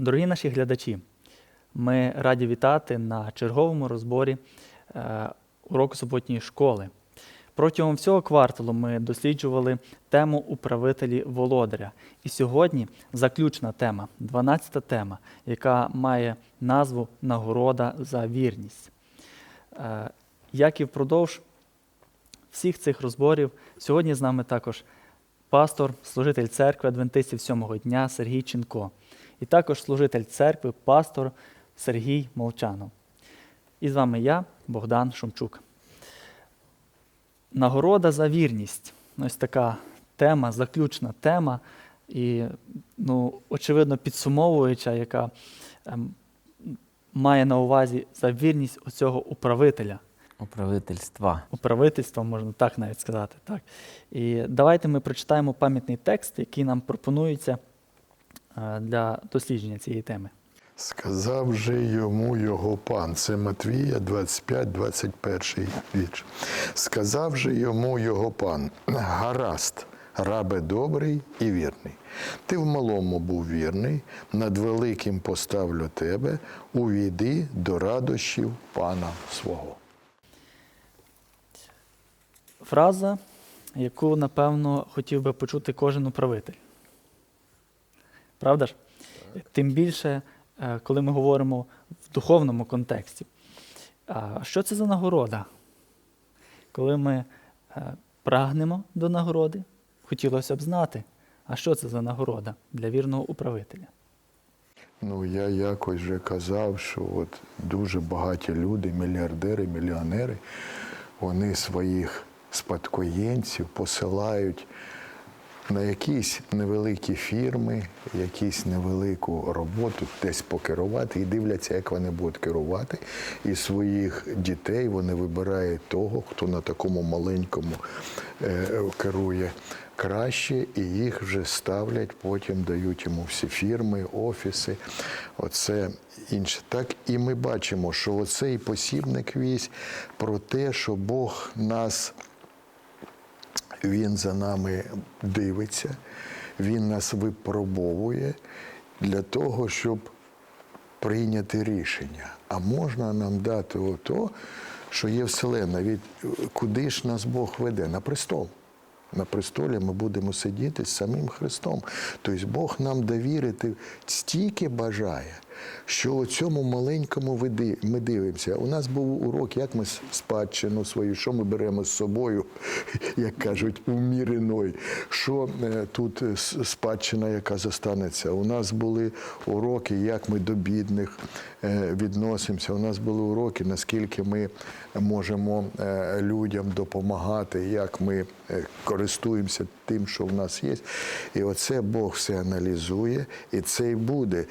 Дорогі наші глядачі, ми раді вітати на черговому розборі е, уроку суботньої школи. Протягом всього кварталу ми досліджували тему управителі володаря. І сьогодні заключна тема, 12-та тема, яка має назву Нагорода за вірність. Е, Як і впродовж всіх цих розборів, сьогодні з нами також пастор, служитель церкви Адвентистів сьомого дня Сергій Ченко, і також служитель церкви, пастор Сергій Молчанов. І з вами я, Богдан Шумчук. Нагорода за вірність. Ось така тема, заключна тема, і, ну, очевидно, підсумовуюча, яка ем, має на увазі за вірність оцього управителя. Управительства. Управительство, можна так навіть сказати. Так. І давайте ми прочитаємо пам'ятний текст, який нам пропонується для дослідження цієї теми. Сказав же йому його пан, це Матвія 25-21 вірш. Сказав же йому його пан, гаразд, рабе добрий і вірний. Ти в малому був вірний, над великим поставлю тебе, увійди до радощів пана свого. Фраза, яку, напевно, хотів би почути кожен управитель. Правда ж? Тим більше, е, коли ми говоримо в духовному контексті. Що це за нагорода? Коли ми е, прагнемо до нагороди, хотілося б знати, а що це за нагорода для вірного управителя. Ну, я якось вже казав, що от дуже багаті люди, мільярдери, мільйонери, вони своїх спадкоємців посилають на якісь невеликі фірми, якісь невелику роботу, десь покерувати і дивляться, як вони будуть керувати. І своїх дітей вони вибирають того, хто на такому маленькому е, керує краще, і їх вже ставлять, потім дають йому всі фірми, офіси. Оце інше. Так і ми бачимо, що оцей посібник вісь про те, що Бог нас. Він за нами дивиться, він нас випробовує для того, щоб прийняти рішення. А можна нам дати ото, що є Вселенна. Від куди ж нас Бог веде? На престол. На престолі ми будемо сидіти з самим Христом. Тобто Бог нам довірити стільки бажає, що у цьому маленькому ми дивимося. У нас був урок, як ми спадщину свою, що ми беремо з собою, як кажуть, у мір іной. Що е, тут е, спадщина, яка зостанеться. У нас були уроки, як ми до бідних е, відносимося. У нас були уроки, наскільки ми можемо людям допомагати, як ми користуємося тим, що в нас є. І оце Бог все аналізує, і це й буде.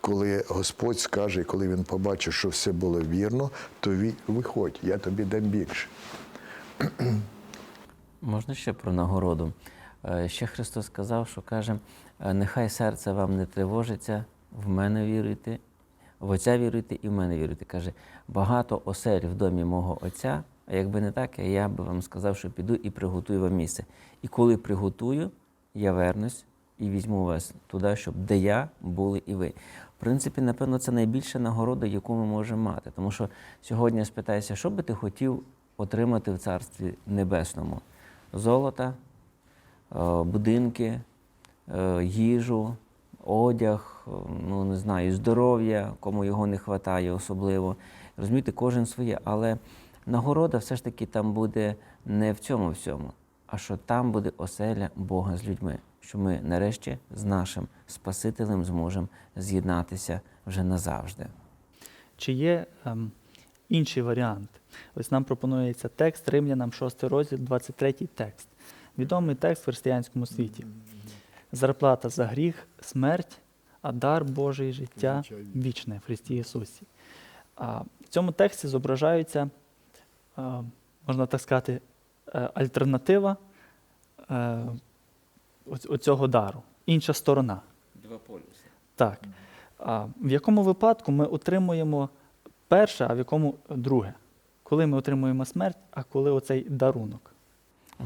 Коли Господь скаже, і коли він побачить, що все було вірно, то виходь, я тобі дам більше. Можна ще про нагороду? Е, Ще Христос сказав, що каже, «Е, нехай серце вам не тривожиться, в мене віруйте, в Отця віруйте і в мене віруйте. Каже, багато осель в домі мого Отця, а якби не так, я би вам сказав, що піду і приготую вам місце. І коли приготую, я вернусь і візьму вас туди, щоб де я були і ви. В принципі, напевно, це найбільша нагорода, яку ми можемо мати. Тому що сьогодні я спитаюся, що би ти хотів отримати в Царстві Небесному? Золота, е, будинки, е, їжу, одяг, е, ну не знаю, здоров'я, кому його не вистачає особливо. Розумієте, кожен своє, але нагорода все ж таки там буде не в цьому всьому, а що там буде оселя Бога з людьми, що ми нарешті з нашим Спасителем зможемо з'єднатися вже назавжди. Чи є ем, інший варіант? Ось нам пропонується текст Римлянам 6 розділ, 23 текст. Відомий текст в християнському світі. Зарплата за гріх, смерть, а дар Божий життя вічне в Христі Ісусі. А в цьому тексті зображаються, е, можна так сказати, е, альтернатива е, оцього дару, інша сторона. Два полюси. Так. А в якому випадку ми отримуємо перше, а в якому друге? Коли ми отримуємо смерть, а коли оцей дарунок?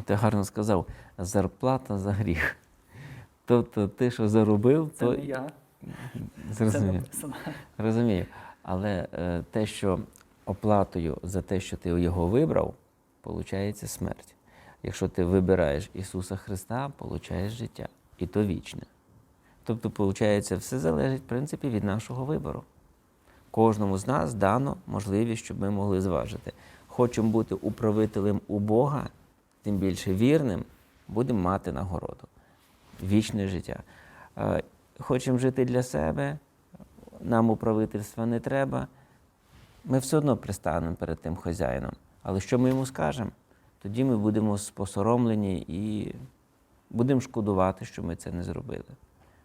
Ти гарно сказав, зарплата за гріх. Тобто ти, що заробив, Це то не я. Це Зрозумів. написано. Розумію. Але е, те, що оплатою за те, що ти його вибрав, виходить смерть. Якщо ти вибираєш Ісуса Христа, получаєш життя. І то вічне. Тобто, виходить, все залежить, в принципі, від нашого вибору. Кожному з нас дано можливість, щоб ми могли зважити. Хочемо бути управителем у Бога, тим більше вірним, будемо мати нагороду. Вічне життя. Е, Хочемо жити для себе, нам управительства не треба. Ми все одно пристанемо перед тим хазяїном. Але що ми йому скажемо? Тоді ми будемо посоромлені і будемо шкодувати, що ми це не зробили,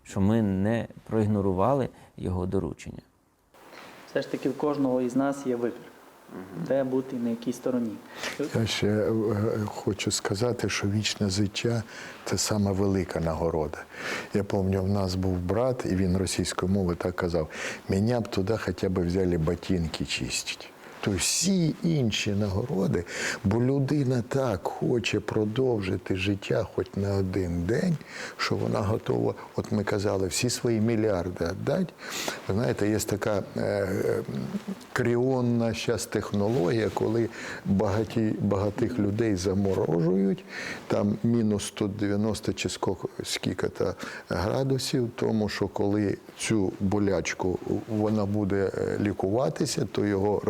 що ми не проігнорували його доручення. Все ж таки в кожного із нас є вибір, де бути на якій стороні. Я ще е, хочу сказати, що вічне життя це сама велика нагорода. Я пам'ятаю, в нас був брат, і він російською мовою так казав: мене б туди хоча б взяли ботинки чистити. Тобто всі інші нагороди, бо людина так хоче продовжити життя хоч на один день, що вона готова, от ми казали, всі свої мільярди віддати. Ви знаєте, є така е, е, кріонна зараз технологія, коли багаті, багатих людей заморожують, там мінус 190 чи скільки- скільки-то градусів, тому що коли цю болячку вона буде е, лікуватися, то його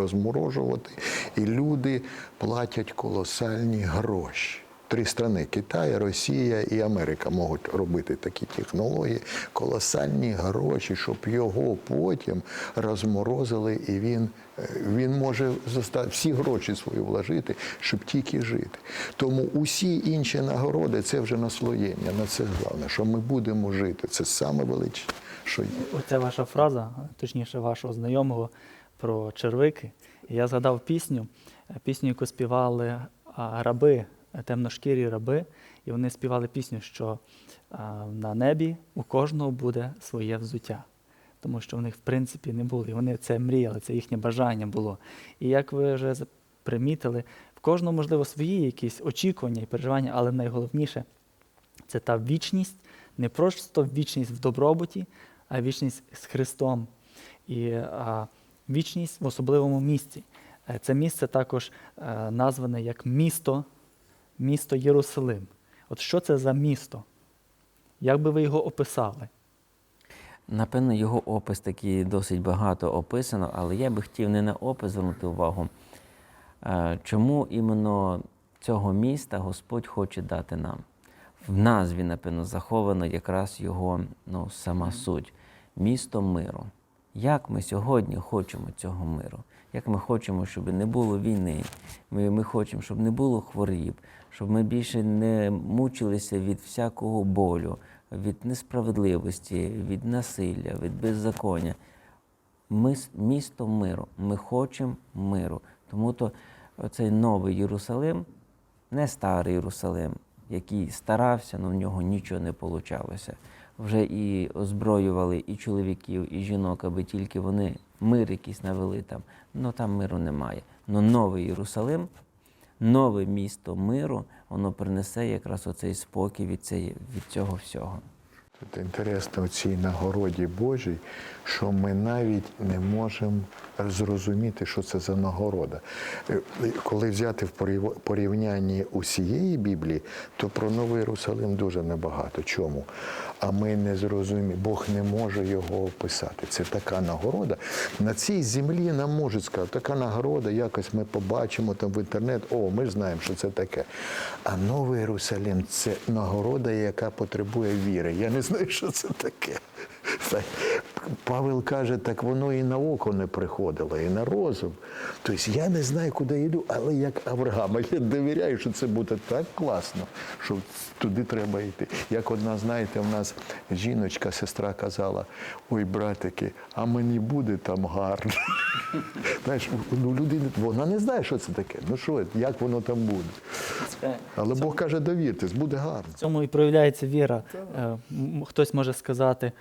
розморожувати, і люди платять колосальні гроші. Три страни Китай, Росія і Америка можуть робити такі технології, колосальні гроші, щоб його потім розморозили, і він, е, він може заста- всі гроші свої вложити, щоб тільки жити. Тому усі інші нагороди це вже наслоєння. На це головне, що ми будемо жити. Це саме величне, що є. Оця ваша фраза, точніше, вашого знайомого про червики. Я згадав пісню, е, пісню, яку співали раби, е, темношкірі раби, і вони співали пісню, що на небі у кожного буде своє взуття. Тому що в них, в принципі, не було. І вони це мріяли, це їхнє бажання було. І як ви вже примітили, в кожного, можливо, свої якісь очікування і переживання, але найголовніше це та вічність, не просто вічність в добробуті, а вічність з Христом. І а, вічність в особливому місці. Е, Це місце також е, назване як місто, місто Єрусалим. От що це за місто? Як би ви його описали? Напевно, його опис такий досить багато описано, але я би хотів не на опис звернути увагу. Е, Чому іменно цього міста Господь хоче дати нам? В назві, напевно, заховано якраз його ну, сама суть місто миру. Як ми сьогодні хочемо цього миру? Як ми хочемо, щоб не було війни? Ми, ми хочемо, щоб не було хворіб, щоб ми більше не мучилися від всякого болю, від несправедливості, від насилля, від беззаконня. Ми місто миру. Ми хочемо миру. Тому то цей новий Єрусалим, не старий Єрусалим, який старався, але в нього нічого не вийшло. Вже і озброювали і чоловіків, і жінок, аби тільки вони мир якийсь навели там. Ну там миру немає. Но новий Єрусалим, нове місто миру, воно принесе якраз оцей спокій від, цієї, від цього всього. Інтересно в цій нагороді Божій, що ми навіть не можемо зрозуміти, що це за нагорода. Е, Коли взяти в порів- порівнянні усієї Біблії, то про Новий Єрусалим дуже небагато. Чому? А ми не зрозуміємо, Бог не може його описати. Це така нагорода. На цій землі нам можуть сказати, така нагорода, якось ми побачимо там в інтернет, о, ми знаємо, що це таке. А Новий Єрусалим це нагорода, яка потребує віри. Я не знаю, що це таке. Павел каже, так воно і на око не приходило, і на розум. Тобто я не знаю, куди йду, але як Авраама, я довіряю, що це буде так класно, що туди треба йти. Як одна, знаєте, в нас жіночка, сестра казала: ой, братики, а мені буде там гарно. Знаєш, ну людина, вона не знає, що це таке. Ну що, як воно там буде. Але Бог каже, довіртесь, буде гарно. В цьому і проявляється віра. Е, Хтось може сказати,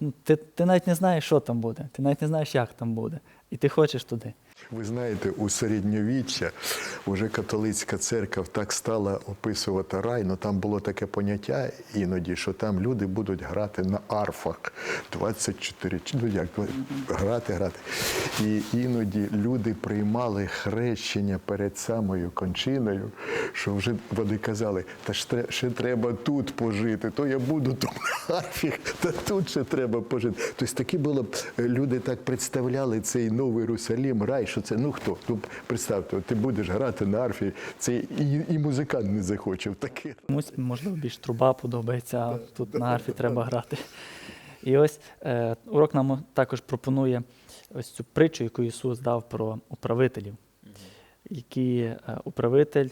ну, ти, ти навіть не знаєш, що там буде, ти навіть не знаєш, як там буде, і ти хочеш туди. Ви знаєте, у середньовіччя вже католицька церква так стала описувати рай, ну там було таке поняття іноді, що там люди будуть грати на арфах 24, чи, ну як грати, грати. І іноді люди приймали хрещення перед самою кончиною, що вже вони казали, та ще треба тут пожити, то я буду тут на арфі, та тут ще треба пожити. Тобто такі було люди так представляли цей новий Єрусалім, рай, що це ну хто? Ну представте, ти будеш грати на арфі, це і, і музикант не захоче. Таке. Комусь, можливо, більш труба подобається, а тут на арфі треба грати. І ось е, урок нам також пропонує ось цю притчу, яку Ісус дав про управителів, який е, управитель,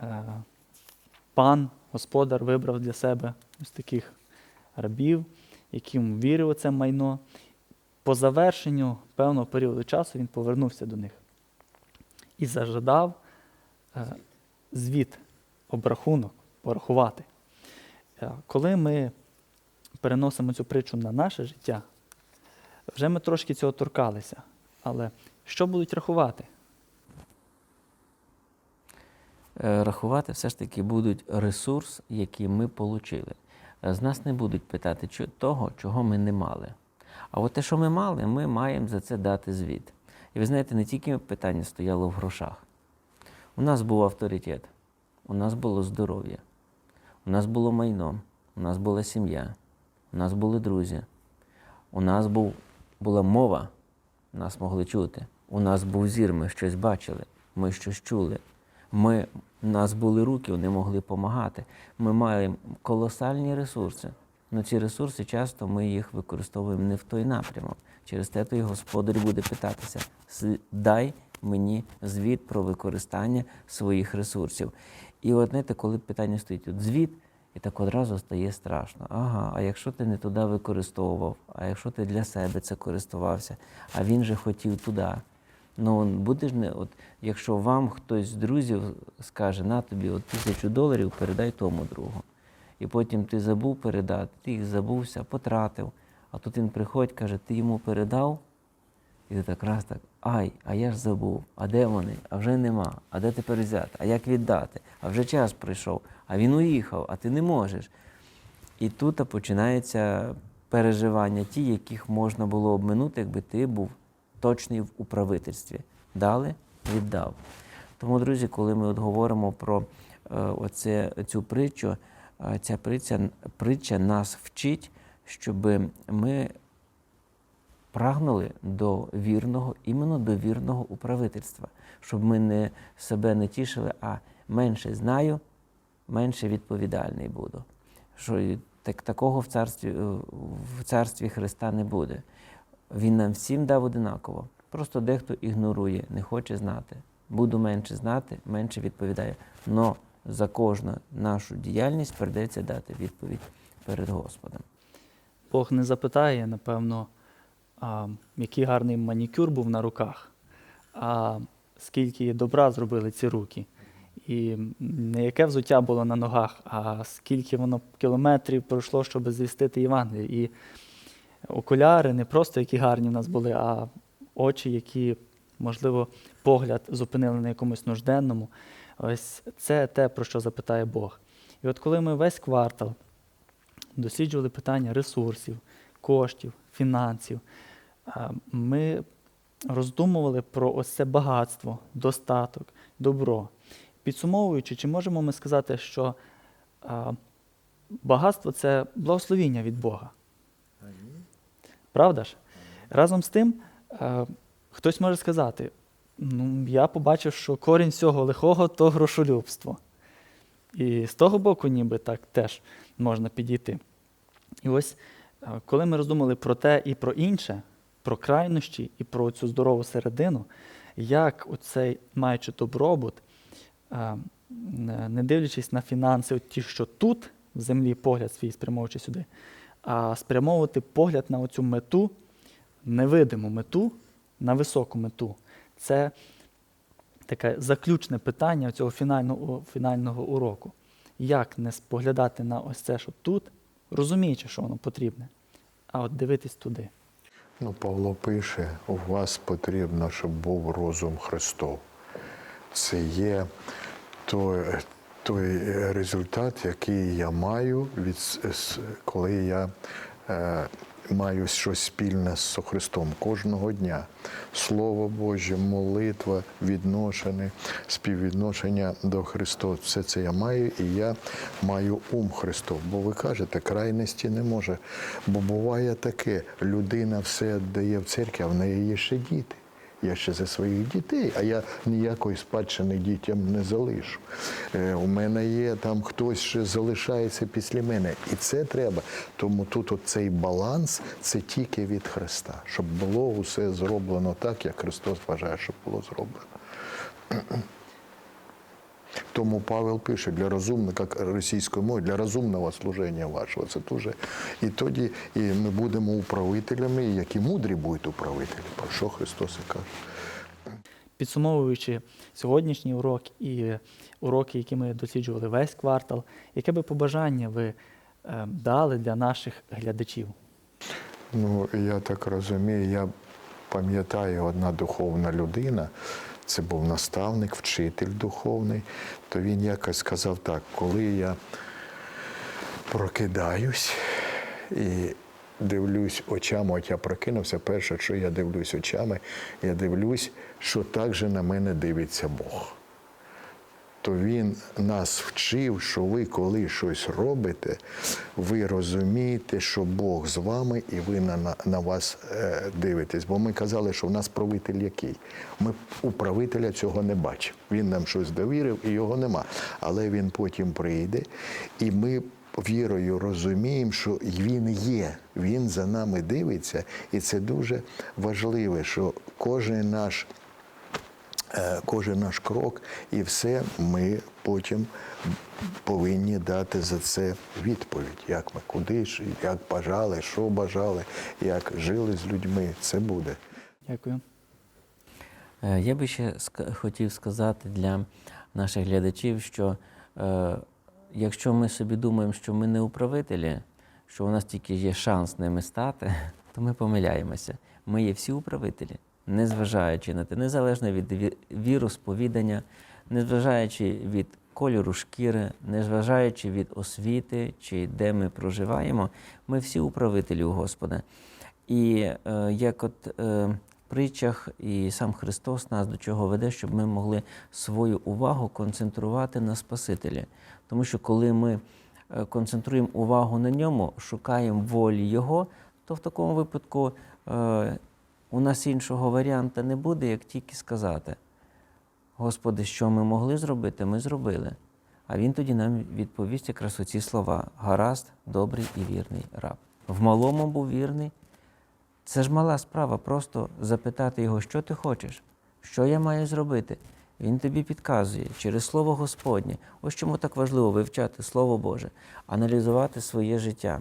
е, пан, господар вибрав для себе ось таких рабів, яким вірив у це майно. По завершенню певного періоду часу він повернувся до них і зажадав е, звіт, обрахунок, порахувати. Е, Коли ми переносимо цю притчу на наше життя, вже ми трошки цього торкалися. Але що будуть рахувати? Е, Рахувати все ж таки будуть ресурс, який ми отримали. З нас не будуть питати того, чого ми не мали. А от те, що ми мали, ми маємо за це дати звіт. І ви знаєте, не тільки питання стояло в грошах. У нас був авторитет, у нас було здоров'я, у нас було майно, у нас була сім'я, у нас були друзі, у нас був, була мова, нас могли чути. У нас був зір, ми щось бачили, ми щось чули. Ми, у нас були руки, вони могли допомагати. Ми маємо колосальні ресурси. Але ці ресурси часто ми їх використовуємо не в той напрямок. Через те то і господар буде питатися: дай мені звіт про використання своїх ресурсів. І от знаєте, коли питання стоїть от звіт, і так одразу стає страшно. Ага, а якщо ти не туди використовував, а якщо ти для себе це користувався, а він же хотів туди. Ну, будеш не, от, якщо вам хтось з друзів скаже, на тобі от тисячу доларів, передай тому другу. І потім ти забув передати, ти їх забувся, потратив. А тут він приходить, каже, ти йому передав, і ти так раз так, ай, а я ж забув, а де вони? А вже нема. А де тепер взяти? А як віддати? А вже час прийшов, а він уїхав, а ти не можеш. І тут починається переживання, ті, яких можна було обминути, якби ти був точний в управительстві. Дали, віддав. Тому, друзі, коли ми от говоримо про е, оце, цю притчу, ця притча, притча нас вчить, щоб ми прагнули до вірного, іменно до вірного управительства, щоб ми не, себе не тішили, а менше знаю, менше відповідальний буду. Що так, такого в царстві, в царстві Христа не буде. Він нам всім дав одинаково. Просто дехто ігнорує, не хоче знати. Буду менше знати, менше відповідаю. Но за кожну нашу діяльність прийдеться дати відповідь перед Господом. Бог не запитає, напевно, а, який гарний манікюр був на руках, а скільки добра зробили ці руки. І не яке взуття було на ногах, а скільки воно кілометрів пройшло, щоб звістити Євангеліє. І окуляри не просто які гарні в нас були, а очі, які, можливо, погляд зупинили на якомусь нужденному. Ось це те, про що запитає Бог. І от коли ми весь квартал досліджували питання ресурсів, коштів, фінансів, ми роздумували про ось це багатство, достаток, добро. Підсумовуючи, чи можемо ми сказати, що багатство це благословіння від Бога? Правда ж? Разом з тим, хтось може сказати: ну, я побачив, що корінь всього лихого то грошолюбство. І з того боку, ніби так теж можна підійти. І ось, е, коли ми роздумали про те і про інше, про крайнощі і про цю здорову середину, як оцей, маючи добробут, е, не дивлячись на фінанси, от ті, що тут, в землі, погляд свій спрямовуючи сюди, а спрямовувати погляд на оцю мету, невидиму мету, на високу мету. Це таке заключне питання цього фінального, фінального уроку. Як не споглядати на ось це, що тут, розуміючи, що воно потрібне, а от дивитись туди. Ну, Павло пише, у вас потрібно, щоб був розум Христов. Це є той, той результат, який я маю, від, коли я е, маю щось спільне з Христом кожного дня. Слово Боже, молитва, відношення, співвідношення до Христа. Все це я маю, і я маю ум Христов. Бо ви кажете, крайності не може. Бо буває таке, людина все дає в церкві, а в неї є ще діти. Я ще за своїх дітей, а я ніякої спадщини дітям не залишу. Е, у мене є там хтось ще залишається після мене. І це треба. Тому тут цей баланс це тільки від Христа, щоб було усе зроблено так, як Христос вважає, щоб було зроблено. Тому Павел пише для розумного, як російською мовою, для розумного служення вашого. Це дуже. І тоді і ми будемо управителями, які мудрі будуть управителі, про що Христос і каже. Підсумовуючи сьогоднішній урок і уроки, які ми досліджували весь квартал, яке би побажання ви е, дали для наших глядачів? Ну, я так розумію, я пам'ятаю одна духовна людина, це був наставник, вчитель духовний, то він якось сказав так, коли я прокидаюсь і дивлюсь очами, от я прокинувся, перше, що я дивлюсь очами, я дивлюсь, що так же на мене дивиться Бог то він нас вчив, що ви, коли щось робите, ви розумієте, що Бог з вами і ви на, на, вас е, дивитесь. Бо ми казали, що в нас правитель який. Ми у правителя цього не бачимо. Він нам щось довірив і його нема. Але він потім прийде, і ми. Вірою розуміємо, що він є, він за нами дивиться, і це дуже важливо, що кожен наш кожен наш крок, і все ми потім повинні дати за це відповідь, як ми куди як бажали, що бажали, як жили з людьми. Це буде. Дякую. Е, Я би ще хотів сказати для наших глядачів, що е, якщо ми собі думаємо, що ми не управителі, що у нас тільки є шанс ними стати, то ми помиляємося. Ми є всі управителі, незважаючи на те, незалежно від ві- віру, сповідання, незважаючи від кольору шкіри, незважаючи від освіти чи де ми проживаємо, ми всі управителі у Господа. І е, як от е, притчах і сам Христос нас до чого веде, щоб ми могли свою увагу концентрувати на Спасителі. Тому що коли ми е, концентруємо увагу на ньому, шукаємо волі Його, то в такому випадку е, у нас іншого варіанта не буде, як тільки сказати: Господи, що ми могли зробити, ми зробили. А він тоді нам відповість якраз оці слова: гаразд, добрий і вірний раб. В малому був вірний. Це ж мала справа, просто запитати його, що ти хочеш, що я маю зробити. Він тобі підказує через Слово Господнє. Ось чому так важливо вивчати Слово Боже, аналізувати своє життя,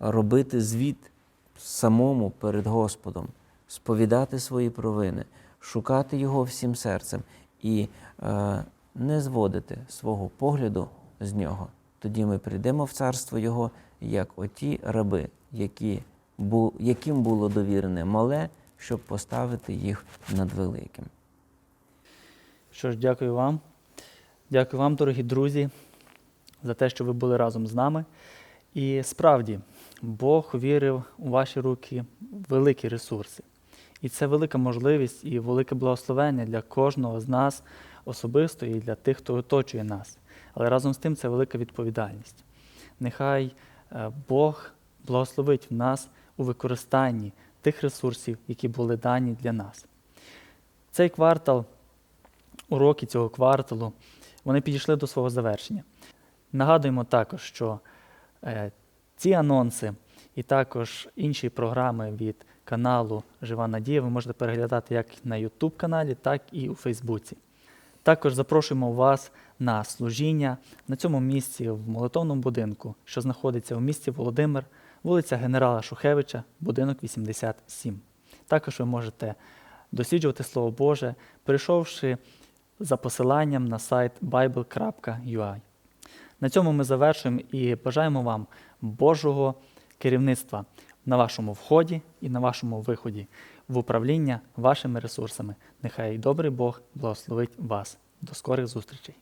робити звіт самому перед Господом, сповідати свої провини, шукати Його всім серцем і е, не зводити свого погляду з нього. Тоді ми прийдемо в царство Його, як оті раби, які, бу, яким було довірене мале, щоб поставити їх над великим. Що ж, дякую вам. Дякую вам, дорогі друзі, за те, що ви були разом з нами. І справді, Бог вірив у ваші руки великі ресурси. І це велика можливість і велике благословення для кожного з нас особисто і для тих, хто оточує нас. Але разом з тим це велика відповідальність. Нехай е, Бог благословить в нас у використанні тих ресурсів, які були дані для нас. Цей квартал уроки цього кварталу, вони підійшли до свого завершення. Нагадуємо також, що е, ці анонси і також інші програми від каналу Жива Надія ви можете переглядати як на YouTube каналі, так і у Фейсбуці. Також запрошуємо вас на служіння на цьому місці в молитовному будинку, що знаходиться у місті Володимир, вулиця Генерала Шухевича, будинок 87. Також ви можете досліджувати Слово Боже, перейшовши за посиланням на сайт bible.ua. На цьому ми завершуємо і бажаємо вам Божого керівництва на вашому вході і на вашому виході в управління вашими ресурсами. Нехай добрий Бог благословить вас. До скорих зустрічей!